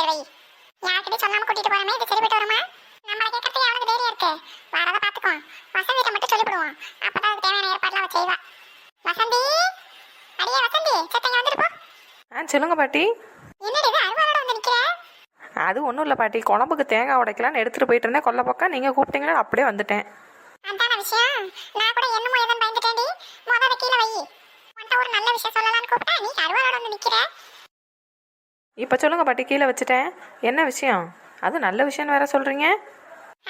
சரி வை யார்கிட்ட சொல்லாம கூட்டிட்டு போறமே இது சரிப்பட்டு வருமா? நம்மளை கேட்கறதுக்கு அவனுக்கு தைரியம் இருக்கு? வரத பாத்துக்கோ வசந்திட்ட மட்டும் சொல்லிவிடுவோம். அப்பதான் அதுக்கு தேவையான ஏற்பாடுலாம் அவ செய்வா. ஆ சொல்லுங்க பாட்டி. என்னடி இது அருவாளோட வந்து நிக்கிற? அது ஒன்றும் இல்லை பாட்டி. குழம்புக்கு தேங்காய் உடைக்கலான்னு எடுத்துகிட்டு போயிட்டு இருந்தேன். கொல்ல பக்கம் நீங்கள் கூப்பிட்டீங்களா அப்படியே வந்துட்டேன். அதான நான் கூட என்னமோ ஏதோ பயந்துட்டேன்டி. முதல்ல கீழே வை. உன்கிட்ட ஒரு நல்ல விஷயம் சொல்லலாம்னு கூப்பிட்டா நீ அருவாளோட வந்து நிக்கிற? இப்போ சொல்லுங்க பாட்டி கீழே வச்சுட்டேன். என்ன விஷயம்? அது நல்ல விஷயம்னு வேற சொல்கிறீங்க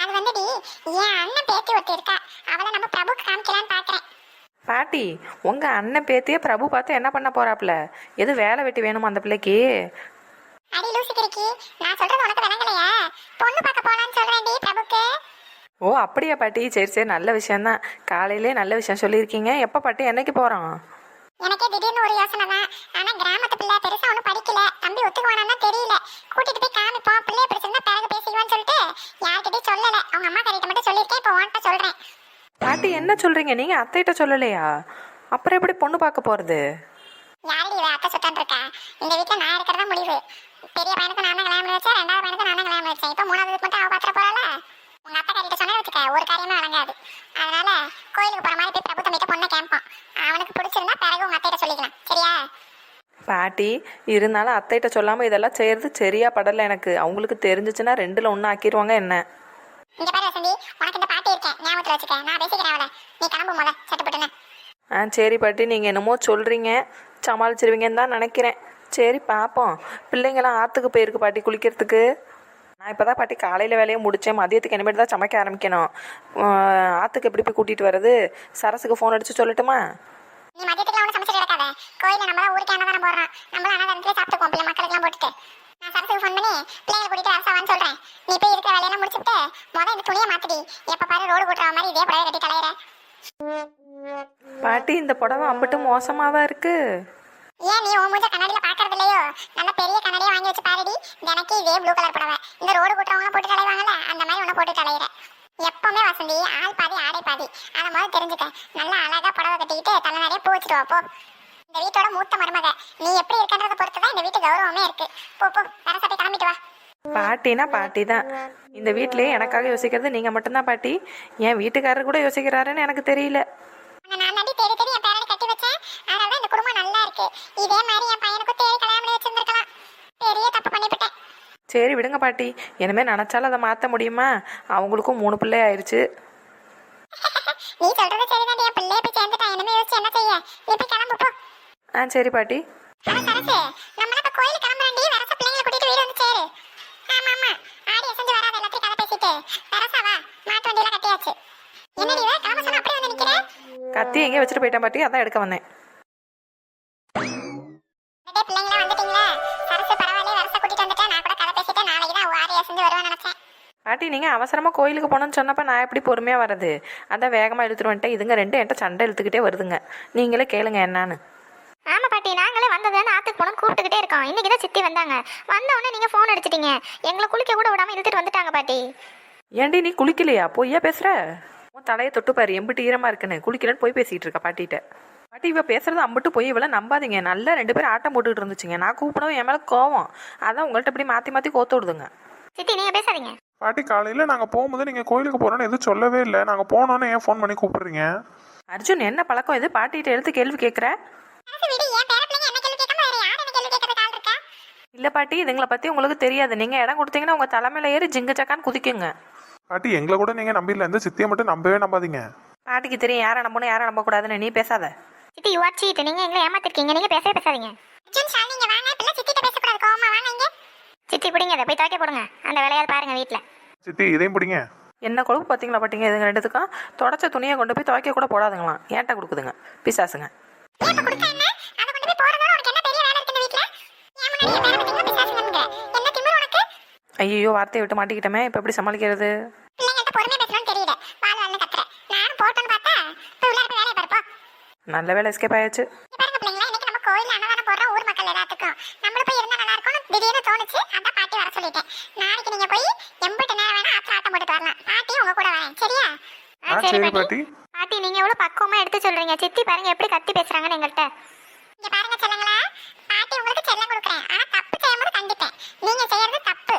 அது வந்துடி என் அண்ணன் பேத்தி ஒருத்தி இருக்கா. அவளை நம்ம பிரபுக்கு காமிக்கலான்னு பாக்குறேன். பாட்டி உங்கள் அண்ணன் பேத்தியே பிரபு பார்த்து என்ன பண்ண போறாப்புல? எது வேலை வெட்டி வேணுமா அந்த பிள்ளைக்கு? அடி லூசு கிறுக்கி நான் சொல்றது உனக்கு விளங்கலையா? பொண்ணு பார்க்க போலான்னு சொல்றேன்டி பிரபுக்கு. ஓ அப்படியா பாட்டி? சரி சரி நல்ல விஷயம்தான். காலையிலே நல்ல விஷயம் சொல்லியிருக்கீங்க. எப்போ பாட்டி என்னைக்கு போகிறோம் எனக்கே திடீர்னு ஒரு யோசனை தான் ஆனா கிராமத்து பிள்ளை பெருசா ஒன்றும் படிக்கல தம்பி ஒத்துக்குவானான்னு தெரியல கூட்டிட்டு போய் காமிப்போம் பிள்ளைய பிடிச்சிருந்தா பிறகு பேசிக்குவான்னு சொல்லிட்டு யார்கிட்டயும் சொல்லல அவங்க அம்மா கறிட்ட மட்டும் சொல்லியிருக்கேன் இப்போ உன்கிட்ட சொல்றேன் பாட்டி என்ன சொல்கிறீங்க நீங்கள் அத்தைகிட்ட சொல்லலையா? அப்புறம் எப்படி பொண்ணு பார்க்க போகிறது யாரடி இவ அத்தை சுட்டான் இருக்கா? இந்த வீட்டுல நான் இருக்கிறதா முடிவு. பெரிய பையனுக்கு நான் தான் கல்யாணம் வச்சேன் ரெண்டாவது பையனுக்கு நான் தான் கல்யாணம் பண்ணி வச்சேன் இப்போ மூணாவது மட்டும் அவ பாத்திர போறாள உங்க அத்தை கறிட்ட சொன்னா வச்சுக்க ஒரு காரியமே வழங்காது அதனால கோயிலுக்கு போற மாதிரி போய் பிரபு தம்பிட்ட பொண்ணை கேட்போம் அவனுக்கு பிடிச்சிருந்தா பிறகு உங்க அத்தைகிட்ட சொல்லிக்கலாம். சரியா? பாட்டி இருந்தாலும் அத்தைகிட்ட சொல்லாமல் இதெல்லாம் செய்கிறது சரியா படலை எனக்கு. அவங்களுக்கு தெரிஞ்சிச்சுன்னா ரெண்டில் ஒன்று ஆக்கிடுவாங்க என்ன? இங்க பாரு வசந்தி உனக்கு இந்த பாட்டி இருக்கேன் ஞாபகத்துல வச்சுக்க. நான் பேசிக்கிறேன் அவளை. நீ கிளம்பு முத சட்டுப்பட்டுன்னு ஆ சரி பாட்டி. நீங்கள் என்னமோ சொல்கிறீங்க சமாளிச்சிருவீங்கன்னு தான் நினைக்கிறேன். சரி பார்ப்போம் பிள்ளைங்களாம் ஆற்றுக்கு போயிருக்கு பாட்டி குளிக்கிறதுக்கு. நான் இப்போ தான் பாட்டி காலையில் வேலையை முடித்தேன் மதியத்துக்கு இனிமேட்டு தான் சமைக்க ஆரம்பிக்கணும். ஆற்றுக்கு எப்படி போய் கூட்டிகிட்டு வர்றது? சரஸுக்கு ஃபோன் அடித்து சொல்லட்டுமா? நீ மதியத்துக்குலாம் ஒன்றும் சமைச்சு கிடக்காத. கோயில நம்ம தான் ஊருக்கு அன்னதானம் போடுறோம் நம்மளும் அன்னதானத்துல பிள்ளை போட்டுட்டு. நான் சரசுக்கு ஃபோன் பண்ணி பிள்ளைங்களை கூட்டிட்டு அரசாவான்னு சொல்றேன். நீ போய் இருக்கிற வேலையெல்லாம் முடிச்சுட்டு முதல்ல இந்த துணியை மாத்திடி. எப்ப பாரு ரோடு கூட்டுற மாதிரி இதே புடவை கட்டி பாட்டி இந்த புடவை அம்பிட்டு மோசமாவா இருக்கு? ஏன் நீ உன் மூஞ்ச கண்ணாடியில பாக்குறது இல்லையோ? நல்ல பெரிய கண்ணாடியா வாங்கி வச்சு பாருடி. எனக்கு இதே ப்ளூ கலர் புடவை. இந்த ரோடு கூட்டுறவங்க போட்டு தலைவாங்கல்ல அந்த மாதிரி உன்னை போட்டு தலையிற எப்பவுமே வசந்தி ஆள் பாதி ஆடை பாதி. அதை முதல்ல தெரிஞ்சுக்க. நல்லா அழகா புடவை கட்டிக்கிட்டு தலை நிறைய பூ வச்சுட்டு வா போ. இந்த வீட்டோட மூத்த மருமக. நீ எப்படி இருக்கன்றத பொறுத்து தான் இந்த வீட்டு கௌரவமே இருக்கு. போ போ போய் கிளம்பிட்டு வா. பாட்டினா பாட்டி தான் இந்த வீட்லயே எனக்காக யோசிக்கிறது நீங்கள் மட்டும்தான் பாட்டி. என் வீட்டுக்காரர் கூட யோசிக்கிறாருன்னு எனக்கு தெரியல. நான் நம்பி தேடி தேடி என் பேரனை கட்டி வச்சேன். அதனால தான் இந்த குடும்பம் நல்லா இருக்கு. இதே மாதிரி என் பையனுக்கும் தேடி கல்யாணம் பண்ணி வச்சிருந்திருக்கலாம். பெரிய தப்பு பண்ணிவிட்டேன். சரி விடுங்க பாட்டி. இனிமேல் நினச்சாலும் அதை மாற்ற முடியுமா? அவங்களுக்கும் மூணு பிள்ளை ஆயிடுச்சு நீ சொல்றது சரிதான் என் பிள்ளைய போய் சேர்ந்துட்டான் இனிமே யோசிச்சு என்ன செய்ய? நீ போய் கிளம்பு போ. ஆ சரி பாட்டி. கத்தி எங்கேயோ வச்சுட்டு போயிட்டேன் பாட்டி. அதான் எடுக்க வந்தேன். பாட்டி நீங்கள் அவசரமாக கோயிலுக்கு போகணும்னு சொன்னப்போ நான் எப்படி பொறுமையாக வர்றது? அதான் வேகமாக இழுத்துட்டு வந்துட்டேன். இதுங்க ரெண்டும் என்கிட்ட சண்டை இழுத்துக்கிட்டே வருதுங்க. நீங்களே கேளுங்க என்னன்னு. ஆமா பாட்டி நாங்களே வந்ததுன்னு ஆத்துக்கு போனோம் கூப்பிட்டுக்கிட்டே இருக்கோம். இன்னைக்கு தான் சித்தி வந்தாங்க. வந்த உடனே நீங்க ஃபோன் அடிச்சிட்டீங்க. எங்களை குளிக்க கூட விடாம இழுத்துட்டு வந்துட்டாங்க பாட்டி. ஏண்டி நீ குளிக்கலையா? பொய்யா பேசுற? உன் தலையை தொட்டு பாரு எம்பிட்டு ஈரமா இருக்குன்னு. குளிக்கலன்னு போய் பேசிட்டு இருக்கா பாட்டிகிட்ட. பாட்டி இவ பேசுறது அம்பிட்டு போய் இவள நம்பாதீங்க. நல்லா ரெண்டு பேரும் ஆட்டம் போட்டுக்கிட்டு இருந்துச்சுங்க. நான் கூப்பிடவும் என் மேல கோவம். அதான் உங்கள்ட்ட இப்படி மாத்தி மாத்தி கோத்து விடுதுங்க. சித்தி நீங்க பேசாதீங்க. பாட்டி காலையில் நாங்கள் போகும்போது நீங்கள் கோயிலுக்கு போகிறோன்னு எதுவும் சொல்லவே இல்லை. நாங்கள் போனோன்னு ஏன் ஃபோன் பண்ணி கூப்பிடுறீங்க? அர்ஜுன் என்ன பழக்கம் இது? பாட்டிகிட்ட எடுத்து கேள்வி கேட்குற இல்ல பாட்டி இதுங்களை பத்தி உங்களுக்கு தெரியாது. நீங்க இடம் கொடுத்தீங்கன்னா உங்க தலைமையில ஏறி ஜிங்க சக்கான்னு குதிக்குங்க. பாட்டி எங்களை கூட நீங்கள் நம்பிடல. இந்த சித்தியை மட்டும் நம்பவே நம்பாதீங்க. பாட்டிக்கு தெரியும். யாரை நம்பணும் யாரை நம்பக்கூடாதுன்னு நீ பேசாத. சித்தி யூ ஆர் சீட் நீங்க எங்களை ஏமாத்திருக்கீங்க. நீங்க பேசவே பேசாதீங்க. இங்க வாங்க. பிள்ளை சித்திட்ட பேசக்கூடாது. கோவமா வாங்க இங்க. சித்தி பிடிங்க. அதை போய் துவைக்க போடுங்க. அந்த வேலையாவது பாருங்க வீட்ல. சித்தி இதையும் பிடிங்க. என்ன கொழுப்பு பார்த்தீங்களா பாட்டிங்க? இதுங்க ரெண்டுத்துக்கும்? தொடச்ச துணியை கொண்டு போய் துவைக்க கூட போடாதுங்களாம். ஏன்ட்ட கொடுக்குதுங்க. பிசாசுங்க. ஐயோ வார்த்தையை விட்டு மாட்டிக்கிட்டோமே இப்போ எப்படி சமாளிக்கிறது? நல்ல வேலை எஸ்கேப் ஆயாச்சு இங்க பாருங்க பிள்ளைங்களா இன்னைக்கு நம்ம கோயில்ல அன்னதானம் போடுறோம் ஊர் மக்கள் எல்லாத்துக்கும். நம்மள போய் இருந்தா நல்லா இருக்கும்னு திடீர்னு தோணுச்சு. அதான் பாட்டி வர சொல்லிட்டேன். நாளைக்கு நீங்க போய் எம்பிட்டு நேரம் வேணா ஆத்துல ஆட்டம் போட்டுட்டு வரலாம். பாட்டி உங்க கூட வரேன். சரியா? சரி பாட்டி. பாட்டி. நீங்க எவ்வளவு பக்குவமா எடுத்து சொல்றீங்க? சித்தி பாருங்க எப்படி கத்தி பேசுறாங்கன்னு எங்கள்கிட்ட இங்க பாருங்க செல்லங்களா பாட்டி உங்களுக்கு செல்லம் கொடுக்குறேன் ஆனா தப்பு செய்யும்போது கண்டிப்பேன் நீங்க செய்யறது தப்பு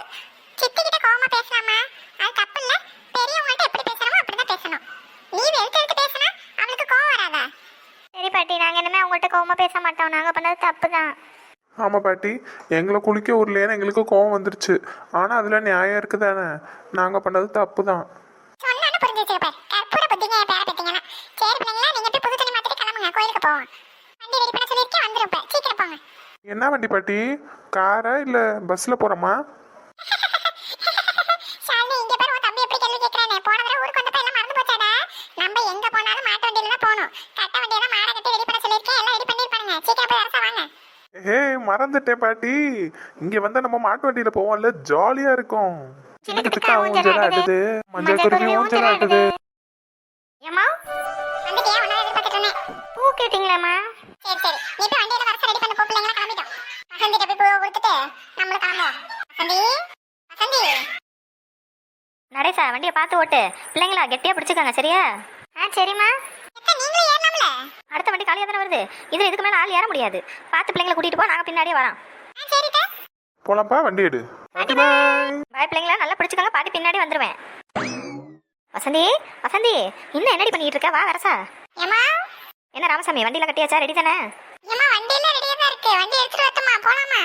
சித்தி கிட்ட கோவமா பேசலாமா அது தப்பு இல்ல பெரியவங்கள்ட்ட எப்படி பேசணுமோ அப்படிதான் பேசணும் நீ எடுத்து எடுத்து பேசினா அவளுக்கு கோவம் வராதா சரி பாட்டி நாங்க இனிமே உங்கள்கிட்ட கோவமா பேச மாட்டோம் மாட்டோம் நாங்க பண்ணது தப்பு தான் ஆமா பாட்டி எங்களை குளிக்க விடலையேன்னு எங்களுக்கு கோவம் வந்துருச்சு. ஆனா அதுல நியாயம் இருக்குதானே? நாங்க பண்ணது தப்பு தான் சொன்னானு புரிஞ்சு வச்சிருப்பாரு கற்பூர புத்திங்க என் பேர பெத்தீங்கன்னா சரி பிள்ளைங்களா நீங்க போய் புது துணி மாத்திட்டு கிளம்புங்க கோயிலுக்கு போவோம் வண்டி ரெடி பண்ண சொல்லியிருக்கேன் வந்துரும் இப்ப சீக்கிரம் போங்க என்ன வண்டி பாட்டி காரா இல்ல பஸ்ல போறோமா ஷாலினி இங்க பாரு உன் தம்பி எப்படி கேள்வி கேக்குறானே போன தடவை ஊருக்கு வந்தப்ப எல்லாம் மறந்து போச்சாடா நம்ம எங்க போனாலும் மாட்டு வண்டியில தான் போகணும் கட்ட வண்டியில மாட கட்டி ரெடி பண்ண சொல்லியிருக்கேன் எல்லாம் ரெடி பண்ணிருப்பானுங்க சீக்கிரம் போய் அரசா வாங்க ஏ மறந்துட்டேன் பாட்டி. இங்க வந்தா நம்ம மாட்டு வண்டியில போவோம்ல ஜாலியா இருக்கும். சின்னத்துக்கா ஊஞ்சல் ஆடுது. மஞ்சள் குருவி ஊஞ்சல் ஆடுது. ஏம்மா? வந்துட்டியா? உன்னை எதிர்பார்த்துட்டு இருந்தேன். பூ கேட்டீங்களேம்மா? சரி சரி. நீ போய் வண்டியில வரச ரெடி பண்ண பிள்ளைங்களா கிளம்பிட்டோம். வசந்திட்ட போய் பூவை கொடுத்துட்டு நம்மளும் கிளம்புவோம். வசந்தி? வசந்தி? நடேசா வண்டியை பார்த்து ஓட்டு. பிள்ளைங்களா கெட்டியா பிடிச்சிக்கோங்க சரியா? ஆ சரிம்மா. அடுத்த வண்டி காலியாக தானே வருது? இது இதுக்கு மேலே ஆள் ஏற முடியாது. பார்த்து பிள்ளைங்களை கூட்டிட்டு போ நாங்கள் பின்னாடியே வரோம். போலாம்ப்பா வண்டி எடு. பாட்டி பாய் பிள்ளைங்களா நல்லா பிடிச்சிக்கோங்க பாட்டி பின்னாடி வந்துருவேன். வசந்தி வசந்தி இன்னும் என்னடி பண்ணிட்டு இருக்க? வா வரசா. ஏமா என்ன ராமசாமி வண்டியில கட்டியாச்சா? ரெடி தானே? ஏமா வண்டியில ரெடியா தான் இருக்கு. வண்டி எடுத்துட்டு வரட்டுமா? போலாமா?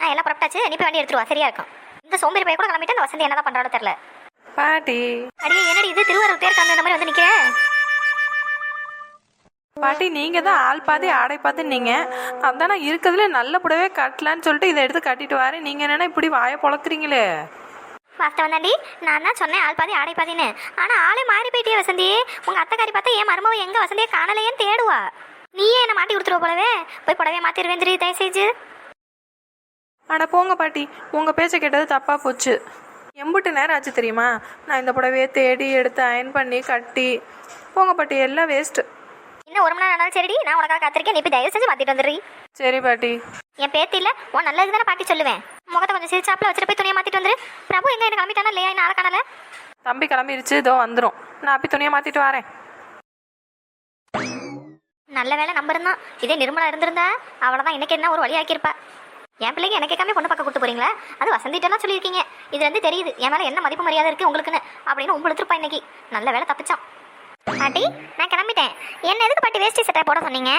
ஆ எல்லாம் புறப்பட்டாச்சு. நீ போய் வண்டி எடுத்துட்டு வா சரியா இருக்கும். இந்த சோம்பேறி பைய கூட கிளம்பிட்டு அந்த வசந்தி என்னதான் பண்றாளோ தெரியல. பாட்டி. அடியே என்னடி இது? திருவாரூர் தேர் அந்த மாதிரி வந்து நிக்க பாட்டி நீங்க தான் ஆள் பாதி ஆடை பாதி நீங்க அதான் நான் இருக்கிறதுல நல்ல புடவே கட்டலான்னு சொல்லிட்டு இதை எடுத்து கட்டிட்டு வரேன். நீங்க என்னன்னா இப்படி வாயை பொழக்குறீங்களே? வாஸ்தவம் தாண்டி நான் தான் சொன்னேன் ஆள் பாதி ஆடை பாதின்னு ஆனா ஆளே மாறி போயிட்டே வசந்தி. உங்க அத்தைக்காரி பார்த்தா என் மருமவ எங்க வசந்தியை காணலையேன்னு தேடுவா. நீயே என்ன மாட்டி கொடுத்துருவ போலவே? போய் புடவைய மாத்திருவேன் திரி தயவு செஞ்சு அட போங்க பாட்டி. உங்க பேச்சை கேட்டது தப்பா போச்சு. எம்புட்டு நேரம் ஆச்சு தெரியுமா? நான் இந்த புடவையை தேடி எடுத்து அயன் பண்ணி கட்டி. போங்க பாட்டி எல்லாம் வேஸ்ட்டு இன்னும் ஒரு மணி நேரம் ஆனாலும் சரிடி நான் உனக்காக காத்திருக்கேன். நீ போய் தயவு செஞ்சு மாத்திட்டு வந்துடுறீ. சரி பாட்டி. என் பேத்தி இல்ல உன் நல்லதுக்கு தானே பாட்டி சொல்லுவேன். முகத்தை கொஞ்சம் சிரிச்சாப்புல வச்சுட்டு போய் துணியை மாத்திட்டு வந்துரு பிரபு எங்க என்ன கிளம்பிட்டானா இல்லையா? இன்னும் ஆளை காணல. தம்பி கிளம்பிருச்சு இதோ வந்துடும் நான் அப்படி துணியை மாற்றிட்டு வரேன். நல்ல வேலை நம்பர் தான் இதே நிர்மலா இருந்திருந்தா அவ்வளவுதான் இன்னைக்கு என்ன ஒரு வழி ஆக்கியிருப்பா என் பிள்ளைங்க எனக்கு கேட்காம பொண்ணு பார்க்க கூட்டு போறீங்களா? அது வசந்திட்டெல்லாம் சொல்லியிருக்கீங்க. இதுல இருந்து தெரியுது என் மேல என்ன மதிப்பு மரியாதை இருக்கு உங்களுக்குன்னு அப்படின்னு உங்களுக்கு இன்னைக்கு. நல்ல வேலை தப்பிச்சோம் பாட்டி நான் கிளம்பிட்டேன். என்ன எதுக்கு பாட்டி வேஷ்டி சட்டை போட சொன்னீங்க?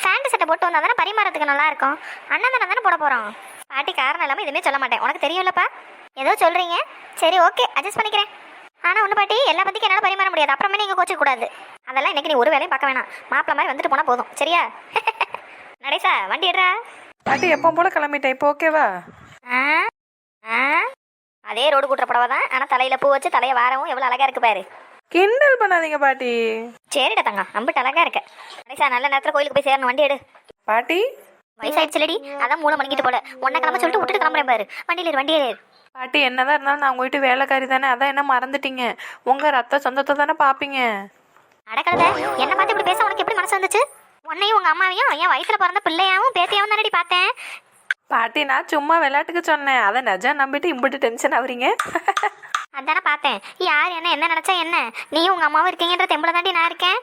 ஃபேண்ட் சட்டை போட்டு வந்தா தானே பரிமாறதுக்கு நல்லா இருக்கும் அண்ணன் தானே தானே போட போறோம். பாட்டி காரணம் இல்லாம எதுவுமே சொல்ல மாட்டேன். உனக்கு தெரியும்லப்பா. ஏதோ சொல்றீங்க. சரி ஓகே அட்ஜஸ்ட் பண்ணிக்கிறேன். ஆனா ஒன்று பாட்டி எல்லா பத்திக்கும் என்னால் பரிமாற முடியாது. அப்புறமே நீங்க கோச்சிக்க கூடாது. அதெல்லாம் இன்னைக்கு நீ ஒரு வேலையும் பார்க்க வேணாம். மாப்பிள்ள மாதிரி வந்துட்டு போனா போதும். சரியா? நடேசா வண்டி எடுறா. பாட்டி எப்போ போல கிளம்பிட்டேன். இப்போ ஓகேவா? ஆ ஆ. அதே ரோடு கூட்டுற புடவை தான் ஆனால் தலையில பூ வச்சு தலையை வாரவும் எவ்வளோ அழகா இருக்கு பாரு. கிண்டல் பண்ணாதீங்க பாட்டி. சரிடா தங்கம் அம்பிட்டு அழகா இருக்க. நடேசா நல்ல நேரத்தில் கோயிலுக்கு போய் சேரணும் வண்டி எடு. பாட்டி. வயசாயிடுச்சுலடி அதான் மூணு மணிக்கிட்டு போல. ஒன்றை கிளம்ப சொல்லிட்டு விட்டுட்டு கிளம்புறேன் பாரு. வண்டியில் ஏறு வண்டியில் ஏறு பாட்டி என்னதான் இருந்தாலும் நான் உங்க வீட்டு வேலைக்காரி தானே அதான் என்ன மறந்துட்டீங்க. உங்க ரத்த சொந்தத்தை தானே பார்ப்பீங்க அடக்கடத என்ன பார்த்து இப்படி பேச உனக்கு எப்படி மனசு வந்துச்சு? உன்னையும் உங்க அம்மாவையும் என் வயிற்றுல பிறந்த பிள்ளையாவும் பேத்தியாவும் தானடி பார்த்தேன். பாட்டி நான் சும்மா விளையாட்டுக்கு சொன்னேன். அதை நிஜம் நம்பிட்டு இம்பிட்டு டென்ஷன் ஆகுறீங்க. அதானே பார்த்தேன். யார் என்ன என்ன நினைச்சா என்ன? நீயும் உங்க அம்மாவும் இருக்கீங்கன்ற தெம்புல தாண்டி நான் இருக்கேன்.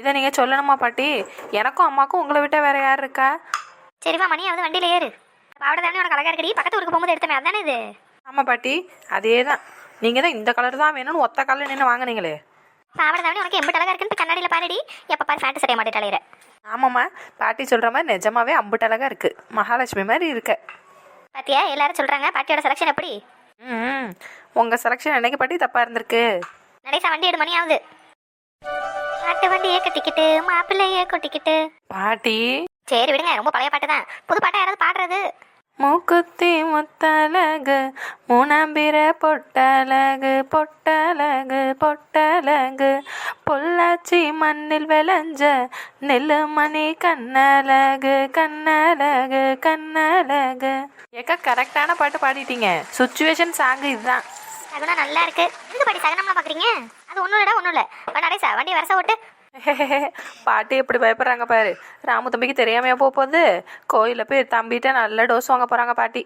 இதை நீங்க சொல்லணுமா பாட்டி? எனக்கும் அம்மாக்கும் உங்களை விட்ட வேற யார் இருக்கா? சரிவா மணியாவது வண்டியில ஏறு. பாவடை தானே உனக்கு அழகா இருக்கடி. பக்கத்து ஊருக்கு போகும்போது எடுத்தமே அதானே இது? ஆமா பாட்டி. அதே தான். நீங்க தான் இந்த கலர் தான் வேணும்னு ஒத்த கலர் நின்று வாங்குனீங்களே. பாவடை தானே உனக்கு எம்பிட்டு அழகா இருக்குன்னு கண்ணாடியில பாருடி. எப்ப பாரு ஃபேண்ட் சரிய மாட்டே தலையிற ஆமாம்மா. பாட்டி சொல்ற மாதிரி நிஜமாவே அம்புட்டு அழகா இருக்கு. மகாலட்சுமி மாதிரி இருக்க. பாத்தியா எல்லாரும் சொல்றாங்க பாட்டியோட செலக்ஷன் எப்படி? ம் உங்க செலெக்ஷன் என்னைக்கு பாட்டி தப்பா இருந்திருக்கு? நடேசா வண்டி ஏழு மணி ஆகுது. பாட்டு வண்டியே கட்டிக்கிட்டு மாப்பிள்ளையே கொட்டிக்கிட்டு. பாட்டி. சரி விடுங்க ரொம்ப பழைய பாட்டு தான் புது பாட்டா யாராவது பாடுறது? மூக்குத்தி முத்தலகு மூணாம்பிர பொட்டலகு பொட்டலகு பொட்டலகு. பொள்ளாச்சி மண்ணில் விளைஞ்ச நெல்லுமணி கண்ணலகு கண்ணலகு கண்ணலகு. ஏக்கா கரெக்டான பாட்டு பாடிட்டீங்க. சுச்சுவேஷன் சாங் இதுதான். அதெல்லாம் நல்லா இருக்கு. இந்த பாட்டி சகனம்லாம் பாக்குறீங்க? அது ஒன்றும் இல்லடா ஒன்றும் இல்லை. வா வண்டி வரச விட்டு பாட்டி எப்படி பயப்படுறாங்க பாரு. ராமு தம்பிக்கு தெரியாமையா போகுது. கோயிலில் போய் தம்பிகிட்ட நல்ல டோஸ் வாங்க போகிறாங்க பாட்டி.